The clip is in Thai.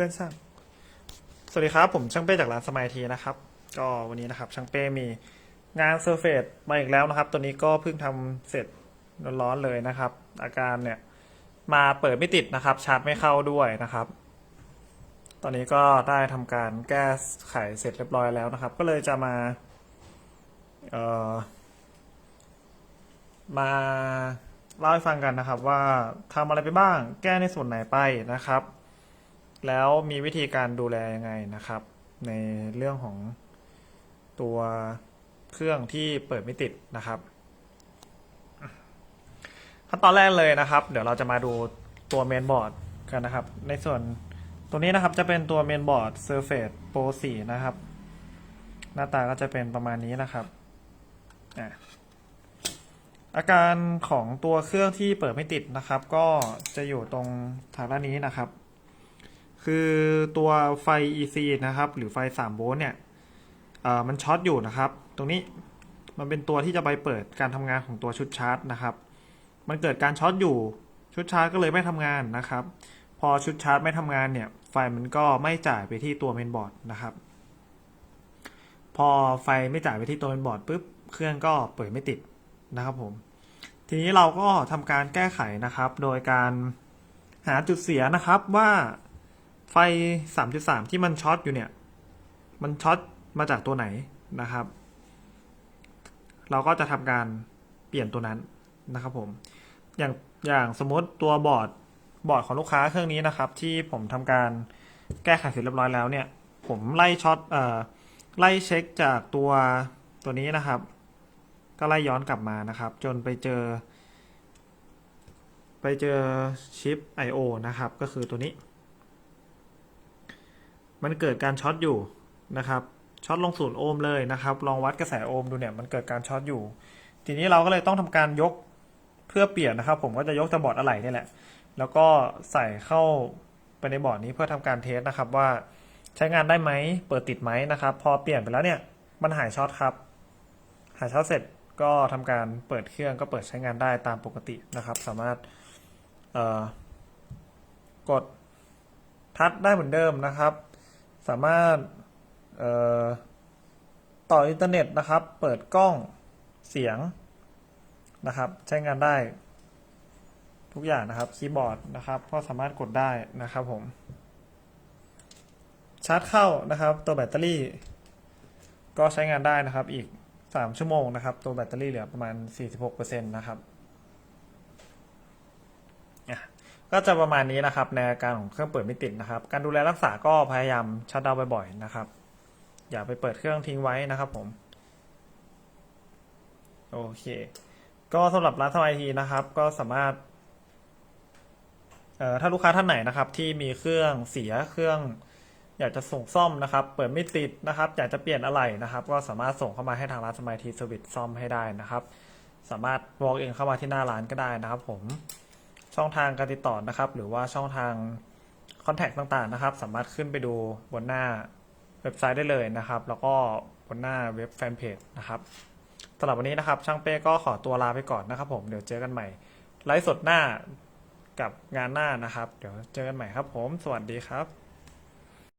พื่อนช่างสวัสดีครับ ผมช่างเป้จากร้านสมัยทีนะครับ ก็วันนี้นะครับ ช่างเป้มีงานเซอร์เฟสมาอีกแล้วนะครับ ตัวนี้ก็เพิ่งทำเสร็จร้อนๆเลยนะครับ อาการเนี่ยมาเปิดไม่ติดนะครับ ชาร์จไม่เข้าด้วยนะครับ ตอนนี้ก็ได้ทำการแก้ไขเสร็จเรียบร้อยแล้วนะครับ ก็เลยจะมาเอ่อมาเล่าให้ฟังกันนะครับว่าทำอะไรไปบ้าง แก้ในส่วนไหนไปนะครับ แล้วมีวิธีการดูแลยังไงนะครับ ในเรื่องของตัวเครื่องที่เปิดไม่ติดนะครับขั้นตอนแรกเลยนะครับ เดี๋ยวเราจะมาดูตัวเมนบอร์ดกันนะครับ ในส่วนตัวนี้นะครับจะเป็นตัวเมนบอร์ด Surface Pro 4 นะครับ หน้าตาก็จะเป็นประมาณนี้นะครับอะอาการของตัวเครื่องที่เปิดไม่ติดนะครับ ก็จะอยู่ตรงทางด้านนี้นะครับ คือตัวไฟ EC นะครับ หรือไฟ3โวลต์เนี่ยมันช็อตอยู่นะครับ ตรงนี้มันเป็นตัวที่จะไปเปิดการทำงานของตัวชุดชาร์จนะครับ มันเกิดการช็อตอยู่ชุดชาร์จก็เลยไม่ทำงานนะครับ พอชุดชาร์จไม่ทำงานเนี่ย ไฟมันก็ไม่จ่ายไปที่ตัวเมนบอร์ดนะครับ พอไฟไม่จ่ายไปที่ตัวเมนบอร์ดปุ๊บเครื่องก็เปิดไม่ติดนะครับผม ทีนี้เราก็ทำการแก้ไขนะครับ โดยการหาจุดเสียนะครับว่า ไฟ 3.3 ที่มันช็อตอยู่เนี่ย มันช็อตมาจากตัวไหนนะครับ เราก็จะทำการเปลี่ยนตัวนั้นนะครับผม อย่างอย่างสมมติตัวบอร์ดบอร์ดของลูกค้าเครื่องนี้นะครับ ที่ผมทำการแก้ไขเสร็จเรียบร้อยแล้วเนี่ย ผมไล่ช็อตเอ่อไล่เช็คจากตัวตัวนี้นะครับ ก็ไล่ย้อนกลับมานะครับ จนไปเจอ ไปเจอชิป I/O นะครับ ก็คือตัวนี้ มันเกิดการช็อตอยู่นะครับช็อตลงศูนย์โอห์มเลยนะครับ ลองวัดกระแสโอห์มดูเนี่ยมันเกิดการช็อตอยู่ ทีนี้เราก็เลยต้องทำการยกเพื่อเปลี่ยนนะครับ ผมก็จะยกจากบอร์ดอะไหล่นี่แหละ แล้วก็ใส่เข้าไปในบอร์ดนี้เพื่อทำการเทสนะครับว่าใช้งานได้ไหมเปิดติดไหมนะครับ พอเปลี่ยนไปแล้วเนี่ยมันหายช็อตครับ หายช็อตเสร็จก็ทำการเปิดเครื่องก็เปิดใช้งานได้ตามปกตินะครับ สามารถกดทัชได้เหมือนเดิมนะครับ สามารถต่ออินเทอร์เน็ตนะครับ เปิดกล้องเสียงนะครับ ใช้งานได้ทุกอย่างนะครับคีย์บอร์ดนะครับ ก็สามารถกดได้นะครับผม ชาร์จเข้านะครับ ตัวแบตเตอรี่ ก็ใช้งานได้นะครับอีก 3 ชั่วโมงนะครับ ตัวแบตเตอรี่เหลือประมาณ 46%นะครับอะ ก็จะประมาณนี้นะครับในอาการของเครื่องเปิดไม่ติดนะครับ การดูแลรักษาก็พยายามชัดดาวบ่อยๆนะครับ อย่าไปเปิดเครื่องทิ้งไว้นะครับผม โอเค ก็สำหรับร้านทำไอทีนะครับ ก็สามารถเอ่อถ้าลูกค้าท่านไหนนะครับ ที่มีเครื่องเสียเครื่อง อยากจะส่งซ่อมนะครับ เปิดไม่ติดนะครับ อยากจะเปลี่ยนอะไรนะครับ ก็สามารถส่งเข้ามาให้ทางร้านสมัยทีสวิตซ่อมให้ได้นะครับ สามารถ walk เองเข้ามาที่หน้าร้านก็ได้นะครับผม ช่องทางการติดต่อนะครับ หรือว่าช่องทางคอนแทคต่างๆนะครับ สามารถขึ้นไปดูบนหน้าเว็บไซต์ได้เลยนะครับ แล้วก็บนหน้าเว็บแฟนเพจนะครับสำหรับวันนี้นะครับ ช่างเป้ก็ขอตัวลาไปก่อนนะครับ ผมเดี๋ยวเจอกันใหม่ไลฟ์สดหน้ากับงานหน้านะครับ เดี๋ยวเจอกันใหม่ครับ ผม สวัสดีครับ